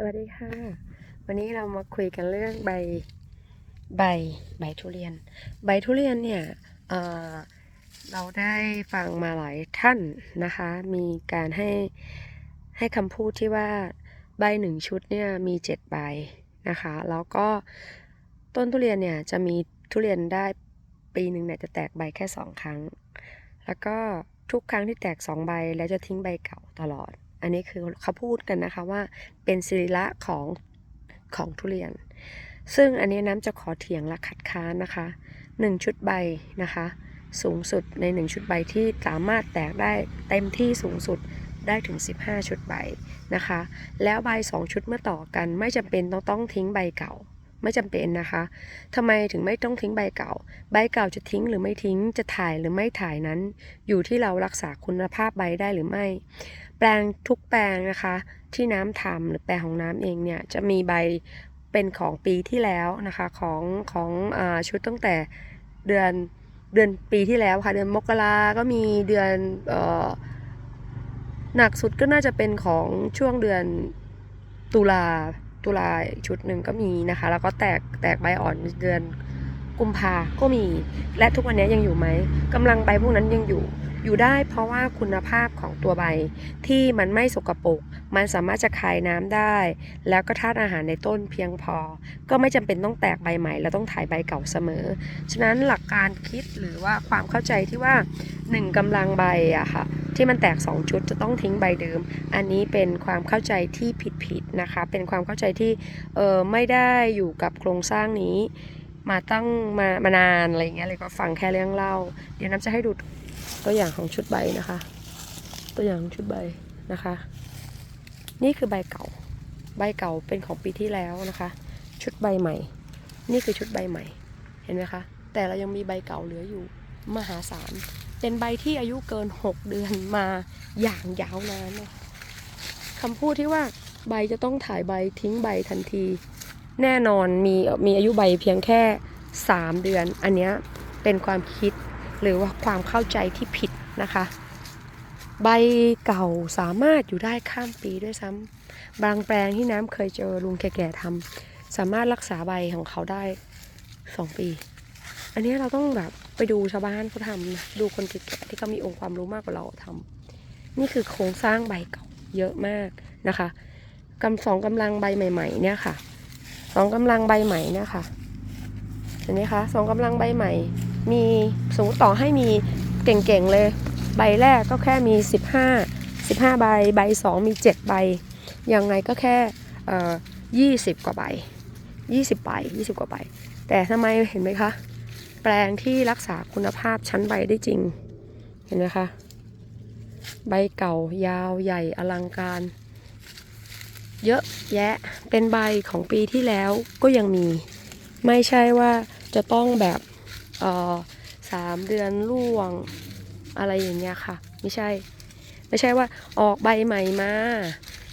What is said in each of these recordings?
สวัสดีค่ะ วันนี้เรามาคุยกันเรื่องใบใบใบทุเรียน ใบทุเรียนเนี่ยเเราได้ฟังมาหลายท่านนะคะ มีการให้ให้คำพูดที่ว่าใบหนึ่งชุดเนี่ยมีเจ็ดใบนะคะ แล้วก็ต้นทุเรียนเนี่ยจะมีทุเรียนได้ปีหนึ่งเนี่ยจะแตกใบแค่สองครั้ง แล้วก็ทุกครั้งที่แตกสองใบแล้วจะทิ้งใบเก่าตลอด อันนี้คือเขาพูดกันนะคะว่าเป็นสิริละของของทุเรียน ซึ่งอันนี้น้ำจะขอเถียงและคัดค้านนะคะ 1 ชุดใบนะคะ สูงสุดใน 1 ชุดใบที่สามารถแตกได้เต็มที่สูงสุดได้ถึง 15 ชุดใบนะคะ แล้วใบ 2 ชุดเมื่อต่อกันไม่จำเป็นต้องต้องทิ้งใบเก่าไม่จำเป็นนะคะทำไมถึงไม่ต้องทิ้งใบเก่า ใบเก่าจะทิ้งหรือไม่ทิ้ง จะถ่ายหรือไม่ถ่ายนั้น อยู่ที่เรารักษาคุณภาพใบได้หรือไม่ แปลงทุกแปลงนะคะ ที่น้ำทำหรือแปลงของน้ำเองเนี่ยจะมีใบเป็นของปีที่แล้วนะคะของของอชุดตั้งแต่เดือนเดือนปีที่แล้วค่ะเดือนมกราก็มีเดือนออหนักสุดก็น่าจะเป็นของช่วงเดือนตุลาตุลาอีกชุดหนึ่งก็มีนะคะ แล้วก็แตกแตกใบอ่อนเดือน กุมภาก็มี และทุกวันนี้ยังอยู่ไหมกำลังใบพวกนั้นยังอยู่ อยู่ได้เพราะว่าคุณภาพของตัวใบ ที่มันไม่สกปรกมันสามารถจะคายน้ำได้ แล้วก็ธาตุอาหารในต้นเพียงพอ ก็ไม่จำเป็นต้องแตกใบใหม่ แล้วต้องถ่ายใบเก่าเสมอ ฉะนั้นหลักการคิดหรือว่าความเข้าใจที่ว่า 1กำลังใบอะค่ะที่มันแตก 2 ชุดจะต้องทิ้งใบเดิม อันนี้เป็นความเข้าใจที่ผิดๆนะคะ เป็นความเข้าใจที่เออไม่ได้อยู่กับโครงสร้างนี้ มาตั้งมามานานอะไรเงี้ยเลยก็ฟังแค่เรื่องเล่า เดี๋ยวน้ำจะให้ดูตัวอย่างของชุดใบนะคะ ตัวอย่างของชุดใบนะคะ นี่คือใบเก่า ใบเก่าเป็นของปีที่แล้วนะคะ ชุดใบใหม่ นี่คือชุดใบใหม่ เห็นไหมคะ แต่เรายังมีใบเก่าเหลืออยู่มหาศาล เป็นใบที่อายุเกิน 6 เดือนมาอย่างยาวนานคำพูดที่ว่าใบจะต้องถ่ายใบทิ้งใบทันที แน่นอนมีมีอายุใบเพียงแค่ 3 เดือน อันนี้เป็นความคิดหรือว่าความเข้าใจที่ผิดนะคะ ใบเก่าสามารถอยู่ได้ข้ามปีด้วยซ้ำบางแปลงที่น้ำเคยเจอลุงแก่ๆทำสามารถรักษาใบของเขาได้ 2 ปี อันนี้เราต้องแบบไปดูชาวบ้านเขาทำดูคนแก่ๆที่เขามีองค์ความรู้มากกว่าเราทำนี่คือโครงสร้างใบเก่าเยอะมากนะคะกำสองกำลังใบใหม่ ๆ เนี่ยค่ะ สองกำลังใบใหม่นี่ยค่ะเห็นไหมคะสองกำลังใบใหม่ มีสูงต่อให้มีเก่งๆเลย ใบแรกก็แค่มี 15 15 ใบ ใบ 2 มี 7 ใบ ยังไงก็แค่เอ่อ20กว่าใบ20ใบ20กว่าใบ แต่ทำไมเห็นไหมคะ แปลงที่รักษาคุณภาพชั้นใบได้จริง เห็นไหมคะ ใบเก่ายาวใหญ่อลังการ เยอะแยะเป็นใบของปีที่แล้วก็ยังมี ไม่ใช่ว่าจะต้องแบบเออสามเดือนล่วงอะไรอย่างเงี้ยค่ะ ไม่ใช่ ไม่ใช่ว่าออกใบใหม่มา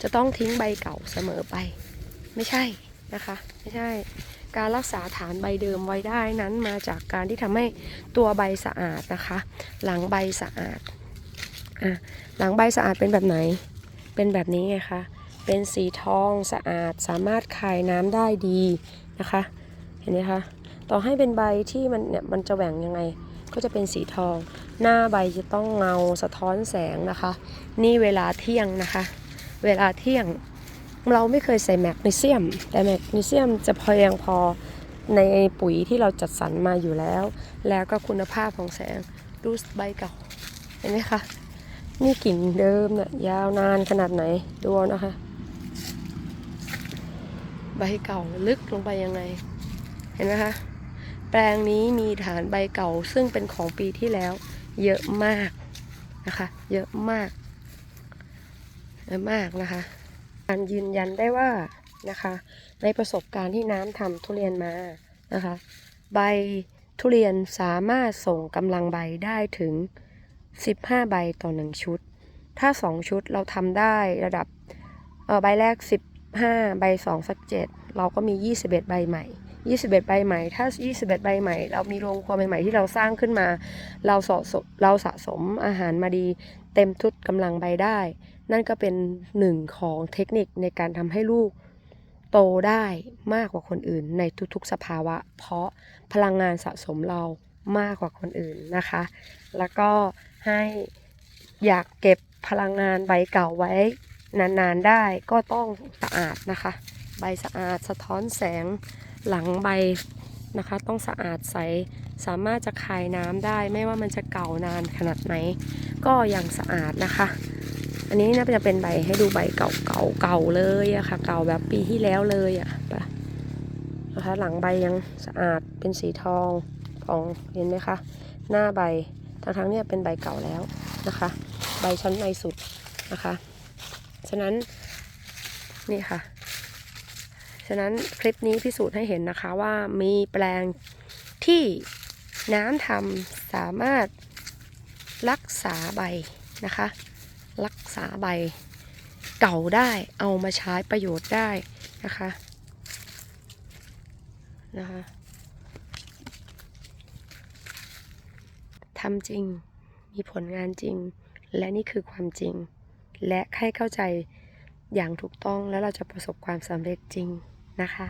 จะต้องทิ้งใบเก่าเสมอไป ไม่ใช่นะคะ ไม่ใช่ การรักษาฐานใบเดิมไว้ได้นั้นมาจากการที่ทำให้ตัวใบสะอาดนะคะ หลังใบสะอาดอะหลังใบสะอาดเป็นแบบไหน เป็นแบบนี้ไงคะ เป็นสีทองสะอาดสามารถคายน้ำได้ดีนะคะ เห็นไหมคะ ต่อให้เป็นใบที่มันเนี่ยมันจะแหว่งยังไง ก็จะเป็นสีทอง หน้าใบจะต้องเงาสะท้อนแสงนะคะ นี่เวลาเที่ยงนะคะ เวลาเที่ยงเราไม่เคยใส่แมกนีเซียม แต่แมกนีเซียมจะเพียงพอในปุ๋ยที่เราจัดสรรมาอยู่แล้ว แล้วก็คุณภาพของแสงดูใบเก่า เห็นไหมคะ นี่กลิ่นเดิมเนี่ยยาวนานขนาดไหนดูนะคะ ใบเก่าลึกลงไปยังไง เห็นไหมคะ แปลงนี้มีฐานใบเก่าซึ่งเป็นของปีที่แล้ว เยอะมากนะคะ เยอะมากเยอะมากนะคะการยืนยันได้ว่านะคะ ในประสบการณ์ที่น้ำทำทุเรียนมานะคะ ใบทุเรียนสามารถส่งกำลังใบได้ถึง 15 ใบต่อ 1 ชุด ถ้า 2 ชุดเราทำได้ระดับใบแรก 15 ใบ2สัก 7 เราก็มี 21 ใบใหม่ 21 ใบใหม่ ถ้า 21 ใบใหม่ เรามีโรงครัวใหม่ ๆ ที่เราสร้างขึ้นมา เราสะสมเราสะสมอาหารมาดี เต็มทุดกำลังใบได้ นั่นก็เป็นหนึ่งของเทคนิคในการทำให้ลูกโตได้มากกว่าคนอื่นในทุกๆสภาวะ เพราะพลังงานสะสมเรามากกว่าคนอื่นนะคะ แล้วก็ให้อยากเก็บพลังงานใบเก่าไว้ นานๆได้ก็ต้องสะอาดนะคะ ใบสะอาดสะท้อนแสงหลังใบนะคะ ต้องสะอาดใสสามารถจะคายน้ำได้ ไม่ว่ามันจะเก่านานขนาดไหน ก็ยังสะอาดนะคะ อันนี้น่าจะเป็นใบให้ดูใบเก่าเก่าเก่าเลยอะค่ะ เก่าแบบปีที่แล้วเลยอะนะคะหลังใบยังสะอาดเป็นสีทองผ่องเห็นไหมคะ หน้าใบทั้งทั้งๆเนี่ยเป็นใบเก่าแล้วนะคะ ใบชั้นในสุดนะคะ ฉะนั้นนี่ค่ะ ฉะนั้นคลิปนี้พิสูจน์ให้เห็นนะคะว่ามีแปลงที่น้ำทำสามารถรักษาใบนะคะ รักษาใบเก่าได้เอามาใช้ประโยชน์ได้นะคะนะคะทำจริงมีผลงานจริง และนี่คือความจริง และให้เข้าใจอย่างถูกต้องแล้วเราจะประสบความสำเร็จจริงนะคะ